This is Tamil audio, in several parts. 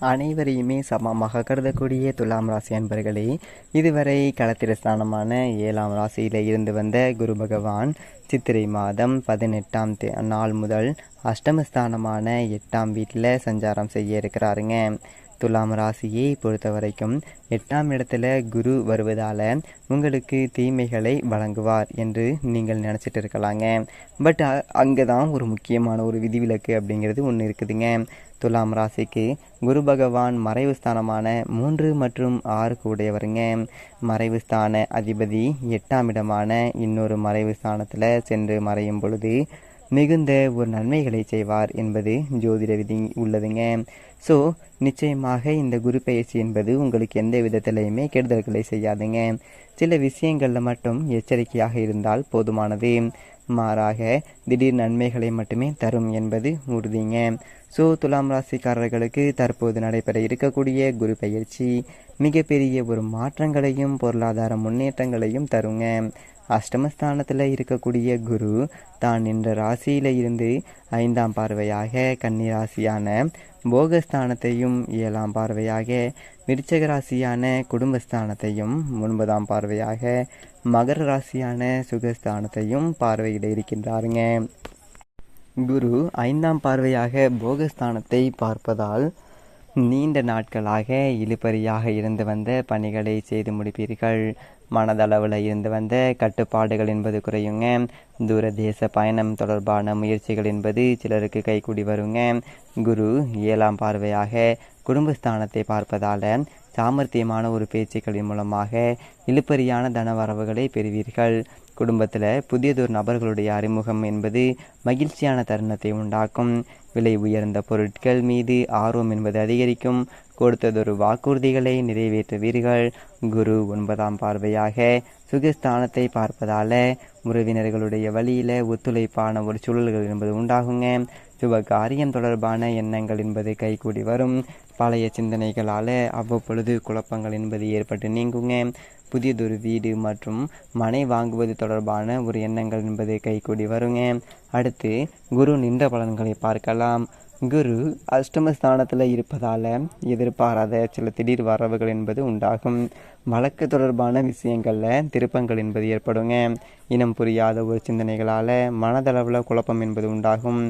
அனைவரையுமே சமமாக கருதக்கூடிய துலாம் ராசி அன்பர்களே இதுவரை களத்திர ஸ்தானமான ஏழாம் ராசியில் இருந்து வந்த குரு பகவான் சித்திரை மாதம் பதினெட்டாம் தே நாள் முதல் அஷ்டமஸ்தானமான எட்டாம் வீட்டில் சஞ்சாரம் செய்ய இருக்கிறாருங்க. துலாம் ராசியை பொறுத்த வரைக்கும் எட்டாம் இடத்துல குரு வருவதால் உங்களுக்கு தீமைகளை வழங்குவார் என்று நீங்கள் நினச்சிட்டு இருக்கலாங்க. பட் அங்கே தான் ஒரு முக்கியமான ஒரு விதிவிலக்கு அப்படிங்கிறது ஒன்று இருக்குதுங்க. துலாம் ராசிக்கு குரு பகவான் மறைவு ஸ்தானமான மூன்று மற்றும் ஆறுக்கு உடையவருங்க. மறைவு ஸ்தான அதிபதி எட்டாம் இடமான இன்னொரு மறைவு ஸ்தானத்தில் சென்று மறையும் பொழுது மிகுந்த ஒரு நன்மைகளை செய்வார் என்பது ஜோதிட விதி உள்ளதுங்க. ஸோ நிச்சயமாக இந்த குரு பயிற்சி என்பது உங்களுக்கு எந்த விதத்திலையுமே கெடுதல்களை செய்யாதுங்க. சில விஷயங்களில் மட்டும் எச்சரிக்கையாக இருந்தால் போதுமானது. மாறாக திடீர் நன்மைகளை மட்டுமே தரும் என்பது உறுதிங்க. ஸோ துலாம் ராசிக்காரர்களுக்கு தற்போது நடைபெற இருக்கக்கூடிய குரு பயிற்சி மிகப்பெரிய ஒரு மாற்றங்களையும் பொருளாதார முன்னேற்றங்களையும் தருங்க. அஷ்டமஸ்தானத்தில் இருக்கக்கூடிய குரு தான் நின்ற ராசியில் இருந்து ஐந்தாம் பார்வையாக கன்னி ராசியான போகஸ்தானத்தையும் ஏழாம் பார்வையாக விருச்சக ராசியான குடும்பஸ்தானத்தையும் ஒன்பதாம் பார்வையாக மகர ராசியான சுகஸ்தானத்தையும் பார்வையிட இருக்கின்றாருங்க. குரு ஐந்தாம் பார்வையாக போகஸ்தானத்தை பார்ப்பதால் நீண்ட நாட்களாக இழுபறியாக இருந்து வந்த பணிகளை செய்து முடிப்பீர்கள். மனதளவில் இருந்து வந்த கட்டுப்பாடுகள் என்பது குறையுங்க. தூர தேச பயணம் தொடர்பான முயற்சிகள் என்பது சிலருக்கு கைகூடி வருங்க. குரு ஏழாம் பார்வையாக குடும்பஸ்தானத்தை பார்ப்பதால் சாமர்த்தியமான ஒரு பேச்சுக்களின் மூலமாக இழுப்பறியான தன வரவுகளை பெறுவீர்கள். குடும்பத்தில் புதியதொரு நபர்களுடைய அறிமுகம் என்பது மகிழ்ச்சியான தருணத்தை உண்டாக்கும். விலை உயர்ந்த பொருட்கள் மீது ஆர்வம் என்பது அதிகரிக்கும். கொடுத்ததொரு வாக்குறுதிகளை நிறைவேற்றுவீர்கள். குரு ஒன்பதாம் பார்வையாக சுகஸ்தானத்தை பார்ப்பதால உறவினர்களுடைய வழியில் ஒத்துழைப்பான ஒரு சூழல்கள் என்பது உண்டாகுங்க. சுபகாரியம் தொடர்பான எண்ணங்கள் என்பது கைகூடி வரும். பழைய சிந்தனைகளால் அவ்வப்பொழுது குழப்பங்கள் என்பது ஏற்பட்டு நீங்குங்க. புதியதொரு வீடு மற்றும் மனை வாங்குவது தொடர்பான ஒரு எண்ணங்கள் என்பது கைகூடி வருங்க. அடுத்து குரு நின்ற பலன்களை பார்க்கலாம். குரு அஷ்டமஸ்தானத்தில் இருப்பதால் எதிர்பாராத சில திடீர் வரவுகள் என்பது உண்டாகும். வழக்கு தொடர்பான விஷயங்களில் திருப்பங்கள் என்பது ஏற்படுங்க. இனம் புரியாத ஒரு சிந்தனைகளால் மனதளவில் குழப்பம் என்பது உண்டாகும்.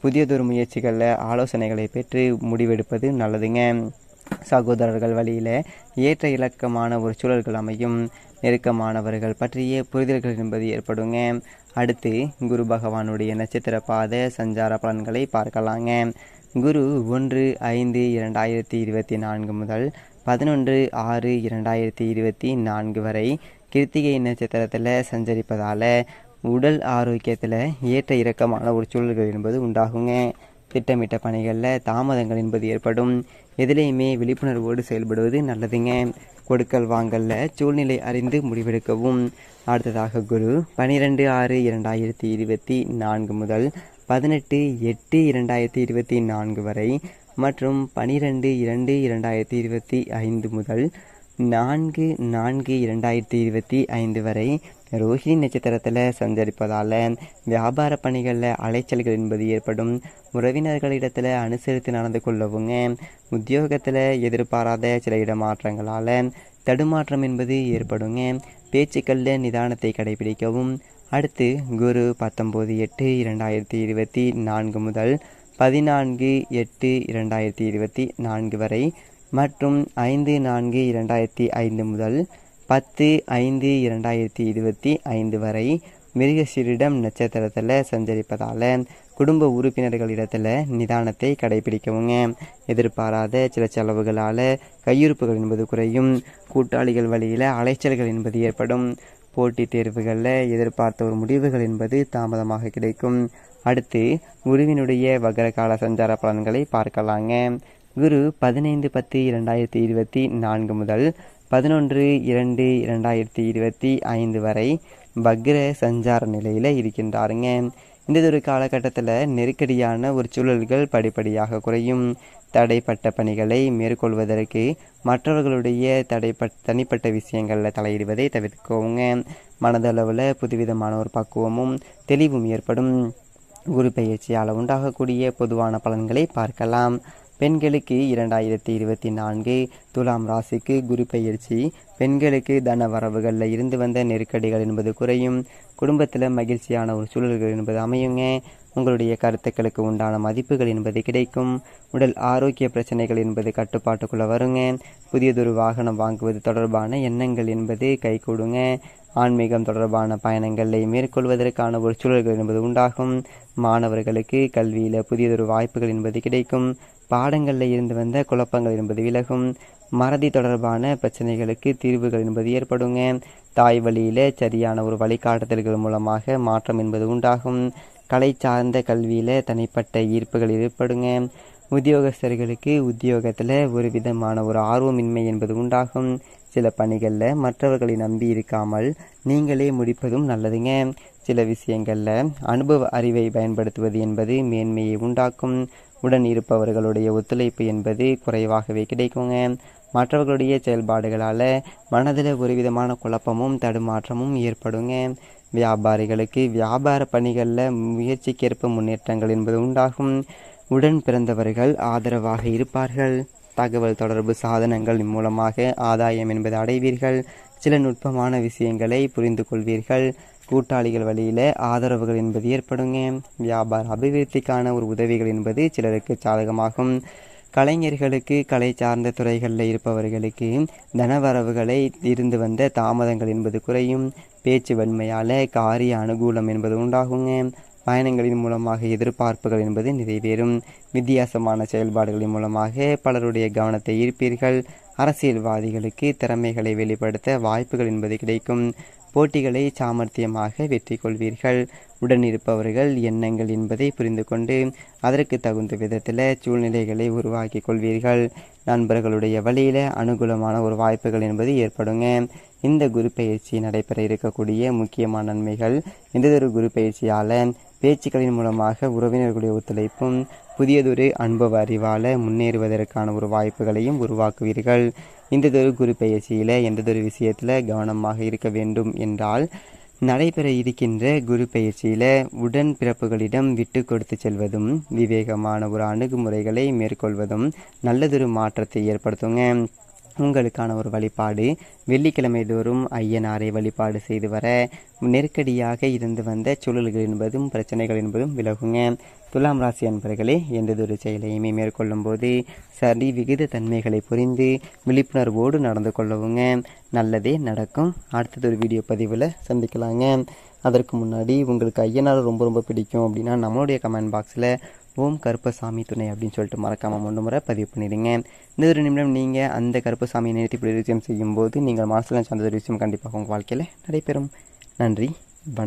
புதியதொரு முயற்சிகளில் ஆலோசனைகளை பெற்று முடிவெடுப்பது நல்லதுங்க. சகோதரர்கள் வழியில் ஏற்ற இலக்கமான ஒரு சூழல்கள் அமையும். நெருக்கமானவர்கள் பற்றிய புரிதல்கள் என்பது ஏற்படுங்க. அடுத்து குரு பகவானுடைய நட்சத்திர பாத சஞ்சார பலன்களை பார்க்கலாங்க. குரு ஒன்று ஐந்து இரண்டாயிரத்தி இருபத்தி நான்கு முதல் பதினொன்று ஆறு இரண்டாயிரத்தி இருபத்தி நான்கு வரை கிருத்திகை நட்சத்திரத்தில் சஞ்சரிப்பதால் உடல் ஆரோக்கியத்தில் ஏற்ற இறக்கமான ஒரு சூழல்கள் என்பது உண்டாகுங்க. திட்டமிட்ட பணிகளில் தாமதங்கள் என்பது ஏற்படும். எதிலையுமே விழிப்புணர்வோடு செயல்படுவது நல்லதுங்க. கொடுக்கல் வாங்கல்ல சூழ்நிலை அறிந்து முடிவெடுக்கவும். அடுத்ததாக குரு பனிரெண்டு ஆறு இரண்டாயிரத்தி இருபத்தி நான்கு முதல் பதினெட்டு எட்டு இரண்டாயிரத்தி இருபத்தி நான்கு வரை மற்றும் பனிரெண்டு இரண்டு இரண்டாயிரத்தி இருபத்தி ஐந்து முதல் நான்கு நான்கு இரண்டாயிரத்தி இருபத்தி ஐந்து வரை ரோஹிணி நட்சத்திரத்தில் சஞ்சரிப்பதால் வியாபார பணிகளில் அலைச்சல்கள் என்பது ஏற்படும். உறவினர்களிடத்தில் அனுசரித்து நடந்து கொள்ளவுங்க உத்தியோகத்தில் எதிர்பாராத சில இடமாற்றங்களால் தடுமாற்றம் என்பது ஏற்படுங்க. பேச்சுக்களில் நிதானத்தை கடைபிடிக்கவும். அடுத்து குரு பத்தொம்போது எட்டு இரண்டாயிரத்தி இருபத்தி நான்கு முதல் பதினான்கு எட்டு இரண்டாயிரத்தி இருபத்தி நான்கு வரை மற்றும் ஐந்து நான்கு இரண்டாயிரத்தி ஐந்து முதல் பத்து ஐந்து இரண்டாயிரத்தி இருபத்தி ஐந்து வரை மிருகசீரிடம் நட்சத்திரத்தில் சஞ்சரிப்பதால் குடும்ப உறுப்பினர்களிடத்தில் நிதானத்தை கடைபிடிக்கவுங்க. எதிர்பாராத சில செலவுகளால் கையிருப்புகள் என்பது குறையும். கூட்டாளிகள் வழியில் அலைச்சல்கள் என்பது ஏற்படும். போட்டித் தேர்வுகளில் எதிர்பார்த்த ஒரு முடிவுகள் என்பது தாமதமாக கிடைக்கும். அடுத்து குருவினுடைய வக்ரகால சஞ்சார பலன்களை பார்க்கலாங்க. குரு பதினைந்து பத்து இரண்டாயிரத்தி இருபத்தி நான்கு முதல் பதினொன்று இரண்டு இரண்டாயிரத்தி இருபத்தி ஐந்து வரை பக்ர சஞ்சார நிலையில் இருக்கின்றாருங்க. இந்த ஒரு காலகட்டத்தில் நெருக்கடியான ஒரு சூழல்கள் படிப்படியாக குறையும். தடைப்பட்ட பணிகளை மேற்கொள்வதற்கு மற்றவர்களுடைய தடைப்பட் தனிப்பட்ட விஷயங்களில் தலையிடுவதை தவிர்க்கவுங்க. மனதளவில் புதுவிதமான ஒரு பக்குவமும் தெளிவும் ஏற்படும். குரு பயிற்சியால் உண்டாகக்கூடிய பொதுவான பலன்களை பார்க்கலாம். பெண்களுக்கு இரண்டாயிரத்தி இருபத்தி நான்கு துலாம் ராசிக்கு குரு பயிற்சி பெண்களுக்கு தன வரவுகளில் இருந்து வந்த நெருக்கடிகள் என்பது குறையும். குடும்பத்தில் மகிழ்ச்சியான ஒரு சூழல்கள் என்பது அமையுங்க. உங்களுடைய கருத்துக்களுக்கு உண்டான மதிப்புகள் என்பது கிடைக்கும். உடல் ஆரோக்கிய பிரச்சனைகள் என்பது கட்டுப்பாட்டுக்குள்ளே வருங்க. புதியதொரு வாகனம் வாங்குவது தொடர்பான எண்ணங்கள் என்பது கைகூடுங்க. ஆன்மீகம் தொடர்பான பயணங்களை மேற்கொள்வதற்கான ஒரு சூழல்கள் என்பது உண்டாகும். மாணவர்களுக்கு கல்வியில் புதியதொரு வாய்ப்புகள் என்பது கிடைக்கும். பாடங்களில் இருந்து வந்த குழப்பங்கள் என்பது விலகும். மறதி தொடர்பான பிரச்சனைகளுக்கு தீர்வுகள் என்பது ஏற்படுங்க. தாய் வழியில் சரியான ஒரு வழிகாட்டுதல்கள் மூலமாக மாற்றம் என்பது உண்டாகும். கலை சார்ந்த கல்வியில் தனிப்பட்ட ஈர்ப்புகள் ஏற்படுங்க. உத்தியோகஸ்தர்களுக்கு உத்தியோகத்தில் ஒரு விதமான ஒரு ஆர்வமின்மை என்பது உண்டாகும். சில பணிகளில் மற்றவர்களை நம்பி இருக்காமல் நீங்களே முடிப்பதும் நல்லதுங்க. சில விஷயங்களில் அனுபவ அறிவை பயன்படுத்துவது என்பது மேன்மையை உண்டாக்கும். உடன் இருப்பவர்களுடைய ஒத்துழைப்பு என்பது குறைவாகவே கிடைக்குங்க. மற்றவர்களுடைய செயல்பாடுகளால் மனதில் ஒரு விதமான குழப்பமும் தடுமாற்றமும் ஏற்படுங்க. வியாபாரிகளுக்கு வியாபார பணிகளில் முயற்சிக்கேற்ப முன்னேற்றங்கள் என்பது உண்டாகும். உடன் பிறந்தவர்கள் ஆதரவாக இருப்பார்கள். தகவல் தொடர்பு சாதனங்கள் மூலமாக ஆதாயம் என்பது அடைவீர்கள். சில நுட்பமான விஷயங்களை புரிந்து கொள்வீர்கள். கூட்டாளிகள் வழியில் ஆதரவுகள் என்பது ஏற்படுங்க. வியாபார அபிவிருத்திக்கான ஒரு உதவிகள் என்பது சிலருக்கு சாதகமாகும். கலைஞர்களுக்கு கலை சார்ந்த துறைகளில் இருப்பவர்களுக்கு தனவரவுகளை இருந்து வந்த தாமதங்கள் என்பது குறையும். பேச்சு வன்மையால் காரிய அனுகூலம் என்பது உண்டாகுங்க. பயணங்களின் மூலமாக எதிர்பார்ப்புகள் என்பது நிறைவேறும். வித்தியாசமான செயல்பாடுகளின் மூலமாக பலருடைய கவனத்தை ஈர்ப்பீர்கள். அரசியல்வாதிகளுக்கு திறமைகளை வெளிப்படுத்த வாய்ப்புகள் என்பது கிடைக்கும். போட்டிகளை சாமர்த்தியமாக வெற்றி கொள்வீர்கள் உடனிருப்பவர்கள் எண்ணங்கள் என்பதை புரிந்து கொண்டு அதற்கு தகுந்த விதத்தில் சூழ்நிலைகளை உருவாக்கி கொள்வீர்கள். நண்பர்களுடைய வழியில் அனுகூலமான ஒரு வாய்ப்புகள் என்பது ஏற்படுங்க. இந்த குரு பயிற்சி நடைபெற இருக்கக்கூடிய முக்கியமான நன்மைகள் எந்ததொரு குரு பயிற்சியால் பேச்சுக்களின் மூலமாக உறவினர்களுடைய ஒத்துழைப்பும் புதியதொரு அனுபவ அறிவால் முன்னேறுவதற்கான ஒரு வாய்ப்புகளையும் உருவாக்குவீர்கள். இந்ததொரு குரு பயிற்சியில் எந்ததொரு விஷயத்தில் கவனமாக இருக்க வேண்டும் என்றால் நடைபெற இருக்கின்ற குரு பயிற்சியில் உடன் பிறப்புகளிடம் விட்டு கொடுத்து செல்வதும் விவேகமான ஒரு அணுகுமுறைகளை மேற்கொள்வதும் நல்லதொரு மாற்றத்தை ஏற்படுத்துங்க. உங்களுக்கான ஒரு வழிபாடு. வெள்ளிக்கிழமை தோறும் ஐயனாரை வழிபாடு செய்து வர நெருக்கடியாக இருந்து வந்த சூழல்கள் என்பதும் பிரச்சனைகள் என்பதும் விலகுங்க. துலாம் ராசி அன்பர்களே எந்ததொரு செயலையுமே மேற்கொள்ளும் போது சரி விகித தன்மைகளை புரிந்து விழிப்புணர்வோடு நடந்து கொள்ளவுங்க. நல்லதே நடக்கும். அடுத்ததொரு வீடியோ பதிவில் சந்திக்கலாங்க. அதற்கு முன்னாடி உங்களுக்கு ஐயனார் ரொம்ப ரொம்ப பிடிக்கும் அப்படின்னா நம்மளுடைய கமெண்ட் பாக்ஸில் ஓம் கருப்பசாமி துணை அப்படின்னு சொல்லிட்டு மறக்காமல் மூன்று முறை பதிவு பண்ணிடுங்க. இந்த ஒரு நிமிடம் நீங்கள் அந்த கருப்பசாமியை நிறுத்தி இப்படி விஷயம் செய்யும்போது நீங்கள் மனசில் சார்ந்த ஒரு விஷயம் கண்டிப்பாக உங்கள் வாழ்க்கையில் நடைபெறும். நன்றி வணக்கம்.